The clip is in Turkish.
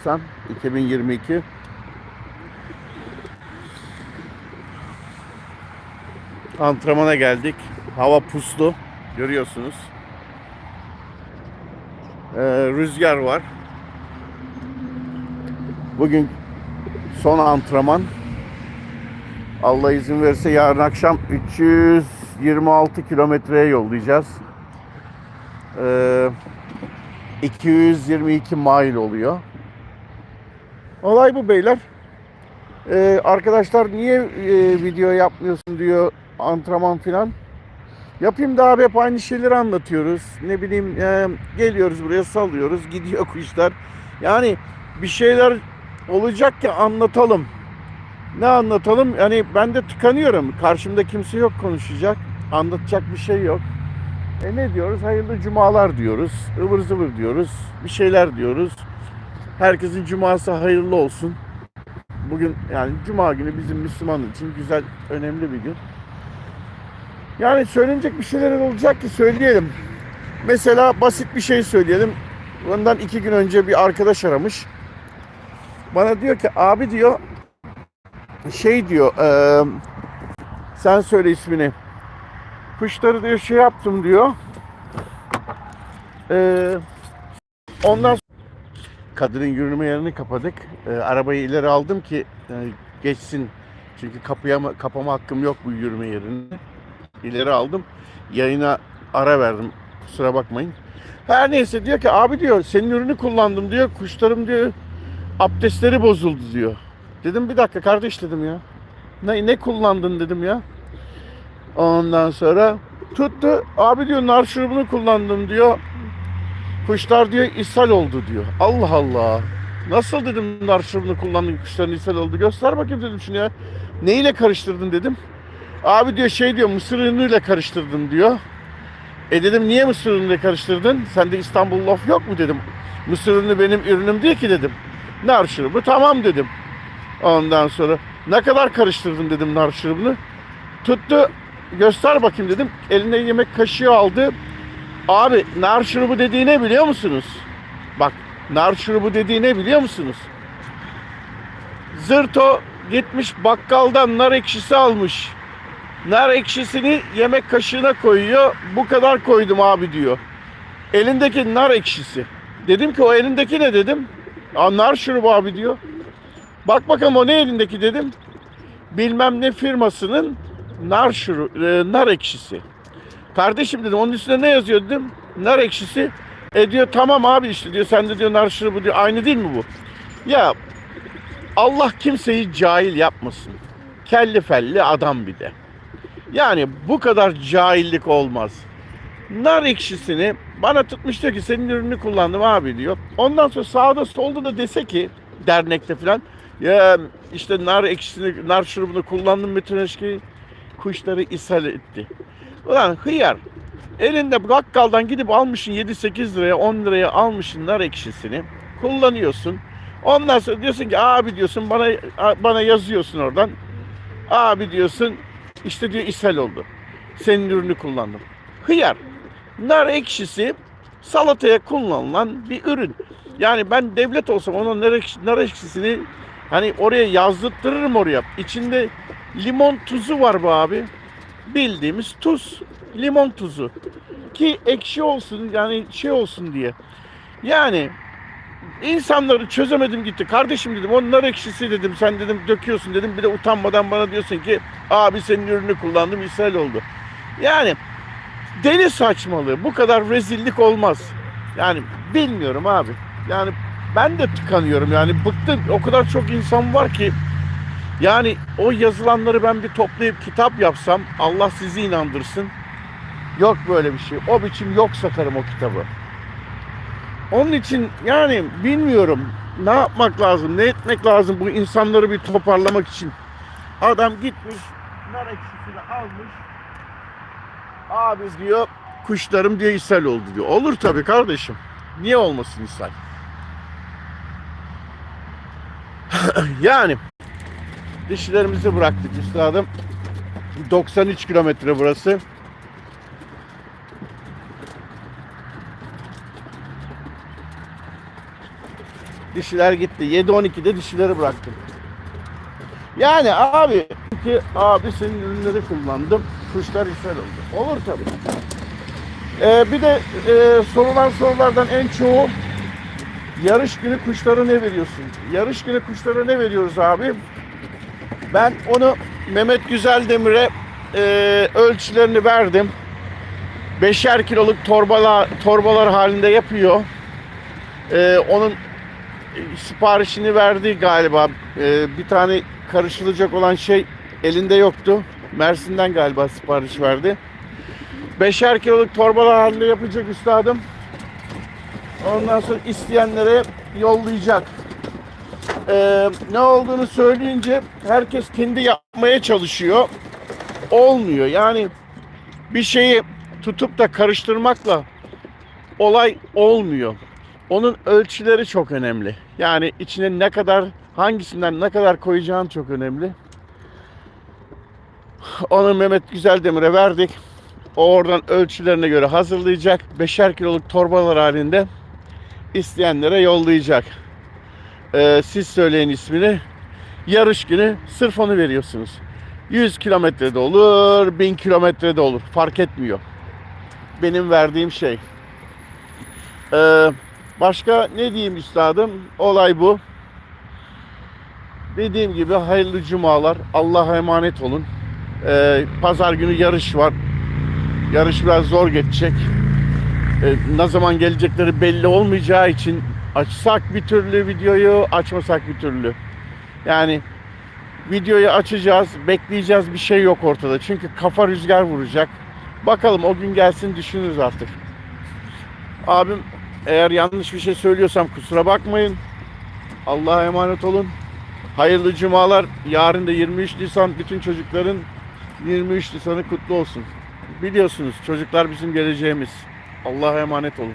Nisan 2022 Antrenmana geldik. Hava puslu. Görüyorsunuz. Ee, rüzgar var. Bugün son antrenman. Allah izin verirse yarın akşam 326 kilometreye yollayacağız. Ee, 222 mile oluyor. Olay bu beyler. Ee, arkadaşlar niye e, video yapmıyorsun diyor antrenman filan. Yapayım da abi hep aynı şeyleri anlatıyoruz. Ne bileyim e, geliyoruz buraya salıyoruz gidiyor kuşlar. Yani bir şeyler olacak ki anlatalım. Ne anlatalım? Yani ben de tıkanıyorum. Karşımda kimse yok konuşacak. Anlatacak bir şey yok. E ne diyoruz? Hayırlı cumalar diyoruz. ıvır zıvır diyoruz. Bir şeyler diyoruz. Herkesin cuması hayırlı olsun. Bugün yani cuma günü bizim Müslüman için güzel, önemli bir gün. Yani söylenecek bir şeyler olacak ki söyleyelim. Mesela basit bir şey söyleyelim. Bundan iki gün önce bir arkadaş aramış. Bana diyor ki abi diyor şey diyor eee, sen söyle ismini. Kuşları diyor şey yaptım diyor. Eee ondan kadının yürüme yerini kapadık. Ee, arabayı ileri aldım ki e, geçsin. Çünkü kapıya kapama hakkım yok bu yürüme yerini. İleri aldım. Yayına ara verdim. Kusura bakmayın. Her neyse diyor ki abi diyor senin ürünü kullandım diyor. Kuşlarım diyor abdestleri bozuldu diyor. Dedim bir dakika kardeş dedim ya. Ne, ne kullandın dedim ya. Ondan sonra tuttu. Abi diyor nar şurubunu kullandım diyor. Kuşlar diyor ishal oldu diyor. Allah Allah. Nasıl dedim nar şurubunu kullandın kuşların ishal oldu. Göster bakayım dedim şunu ya. Neyle karıştırdın dedim. Abi diyor şey diyor mısır unuyla karıştırdım diyor. E dedim niye mısır unuyla karıştırdın? Sende İstanbul laf yok mu dedim. Mısır unu benim ürünüm değil ki dedim. Nar şurubu tamam dedim. Ondan sonra ne kadar karıştırdın dedim nar şurubunu. Tuttu göster bakayım dedim. Eline yemek kaşığı aldı. Abi nar şurubu dediği ne biliyor musunuz? Bak nar şurubu dediği ne biliyor musunuz? Zırto gitmiş bakkaldan nar ekşisi almış. Nar ekşisini yemek kaşığına koyuyor. Bu kadar koydum abi diyor. Elindeki nar ekşisi. Dedim ki o elindeki ne dedim. Aa, nar şurubu abi diyor. Bak bakalım o ne elindeki dedim. Bilmem ne firmasının nar şuru, e, nar ekşisi. Kardeşim dedim onun üstünde ne yazıyor dedim. Nar ekşisi. E diyor tamam abi işte diyor sen de diyor nar şurubu diyor. Aynı değil mi bu? Ya Allah kimseyi cahil yapmasın. Kelli felli adam bir de. Yani bu kadar cahillik olmaz. Nar ekşisini bana tutmuş diyor ki senin ürünü kullandım abi diyor. Ondan sonra sağda solda da dese ki dernekte falan ya işte nar ekşisini, nar şurubunu kullandım bütün eşki kuşları ishal etti. Ulan hıyar elinde bakkaldan gidip almışsın 7-8 liraya 10 liraya almışsın nar ekşisini kullanıyorsun. Ondan sonra diyorsun ki abi diyorsun bana bana yazıyorsun oradan. Abi diyorsun işte diyor ishal oldu. Senin ürünü kullandım. Hıyar. Nar ekşisi salataya kullanılan bir ürün. Yani ben devlet olsam ona nar, ekşi, nar ekşisini hani oraya yazdırtırırım oraya. İçinde limon tuzu var bu abi. Bildiğimiz tuz. Limon tuzu. Ki ekşi olsun yani şey olsun diye. Yani insanları çözemedim gitti. Kardeşim dedim onun nar ekşisi dedim. Sen dedim döküyorsun dedim. Bir de utanmadan bana diyorsun ki abi senin ürünü kullandım ishal oldu. Yani deli saçmalığı. Bu kadar rezillik olmaz. Yani bilmiyorum abi. Yani ben de tıkanıyorum yani bıktım. O kadar çok insan var ki yani o yazılanları ben bir toplayıp kitap yapsam Allah sizi inandırsın. Yok böyle bir şey. O biçim yok satarım o kitabı. Onun için yani bilmiyorum ne yapmak lazım, ne etmek lazım bu insanları bir toparlamak için. Adam gitmiş, nar ekşisini almış. Abi diyor kuşlarım diye ishal oldu diyor. Olur tabii kardeşim. Niye olmasın ishal? yani dişilerimizi bıraktık üstadım. 93 kilometre burası. Dişiler gitti. 7-12'de dişileri bıraktım. Yani abi ki abi senin ürünleri kullandım. Kuşlar ishal oldu. Olur tabii. Ee, bir de e, sorulan sorulardan en çoğu yarış günü kuşlara ne veriyorsun? Yarış günü kuşlara ne veriyoruz abi? Ben onu Mehmet Güzeldemir'e e, ölçülerini verdim. Beşer kiloluk torbalar, torbalar halinde yapıyor. E, onun siparişini verdi galiba. E, bir tane karışılacak olan şey elinde yoktu. Mersin'den galiba sipariş verdi. Beşer kiloluk torbalar halinde yapacak üstadım. Ondan sonra isteyenlere yollayacak. Ee, ne olduğunu söyleyince herkes kendi yapmaya çalışıyor. Olmuyor. Yani bir şeyi tutup da karıştırmakla olay olmuyor. Onun ölçüleri çok önemli. Yani içine ne kadar hangisinden ne kadar koyacağın çok önemli. Onu Mehmet Güzeldemir'e verdik. O oradan ölçülerine göre hazırlayacak. Beşer kiloluk torbalar halinde isteyenlere yollayacak. Ee, siz söyleyin ismini. Yarış günü sırf onu veriyorsunuz. 100 kilometrede olur, 1000 kilometrede olur. Fark etmiyor. Benim verdiğim şey. Ee, başka ne diyeyim üstadım? Olay bu. Dediğim gibi hayırlı cumalar. Allah'a emanet olun. Ee, Pazar günü yarış var. Yarış biraz zor geçecek. Ee, ne zaman gelecekleri belli olmayacağı için açsak bir türlü videoyu, açmasak bir türlü. Yani videoyu açacağız, bekleyeceğiz bir şey yok ortada. Çünkü kafa rüzgar vuracak. Bakalım o gün gelsin düşünürüz artık. Abim eğer yanlış bir şey söylüyorsam kusura bakmayın. Allah'a emanet olun. Hayırlı cumalar. Yarın da 23 Nisan bütün çocukların 23 Nisan'ı kutlu olsun. Biliyorsunuz çocuklar bizim geleceğimiz. Allah'a emanet olun.